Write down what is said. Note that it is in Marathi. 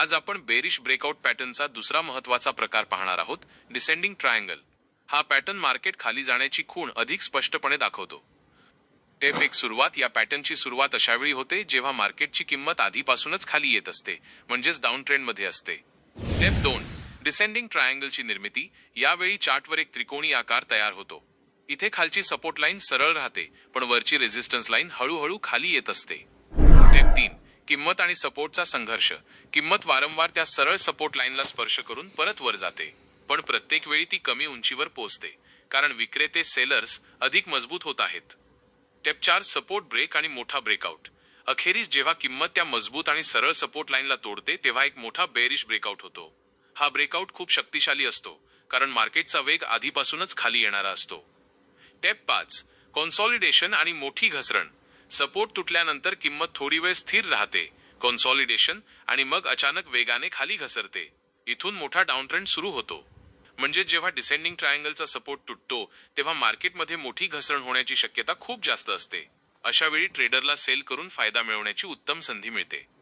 आज आपण बेरिश ब्रेकआउट पॅटर्नचा दुसरा महत्त्वाचा प्रकार पाहणार आहोत डिसेंडिंग ट्रायंगल. हा पॅटर्न मार्केट खाली जाण्याची खूण अधिक स्पष्टपणे दाखवतो. टेप एक सुरुवात या पॅटर्नची सुरुवात अशावेळी होते जेव्हा मार्केटची किंमत आधीपासूनच खाली येत असते म्हणजेच डाऊन ट्रेंडमध्ये असते. टेप दोन डिसेंडिंग ट्रायंगलची निर्मिती. यावेळी चार्टवर एक त्रिकोणी आकार तयार होतो. इथे खालची सपोर्ट लाईन सरळ राहते पण वरची रेझिस्टन्स लाईन हळूहळू खाली येत असते. किंमत आणि सपोर्टचा संघर्ष. किंमत वारंवार त्या सरळ सपोर्ट लाईनला स्पर्श करून परत वर जाते. पण प्रत्येक वेळी ती कमी उंचीवर पोहोचते. कारण विक्रेते सेलर्स अधिक मजबूत होत आहेत. स्टेप चार सपोर्ट ब्रेक आणि मोठा ब्रेकआउट. अखेरीस जेव्हा किंमत त्या मजबूत आणि सरळ सपोर्ट लाईनला तोडते तेव्हा एक मोठा बेरिश ब्रेकआउट होतो. हा ब्रेकआउट खूप शक्तिशाली असतो कारण मार्केटचा वेग आधीपासूनच खाली येणारा असतो. टेप पाच कॉन्सॉलिडेशन आणि मोठी घसरण. सपोर्ट तुटल्यानंतर किंमत थोडी वेळ स्थिर राहते कॉन्सॉलिडेशन आणि मग अचानक वेगाने खाली घसरते. इथून मोठा डाऊन ट्रेंड सुरू होतो. म्हणजे जेव्हा डिसेंडिंग ट्रायंगलचा सपोर्ट तुटतो तेव्हा मार्केटमध्ये मोठी घसरण होण्याची शक्यता खूप जास्त असते. अशा वेळी ट्रेडरला सेल करून फायदा मिळवण्याची उत्तम संधी मिळते.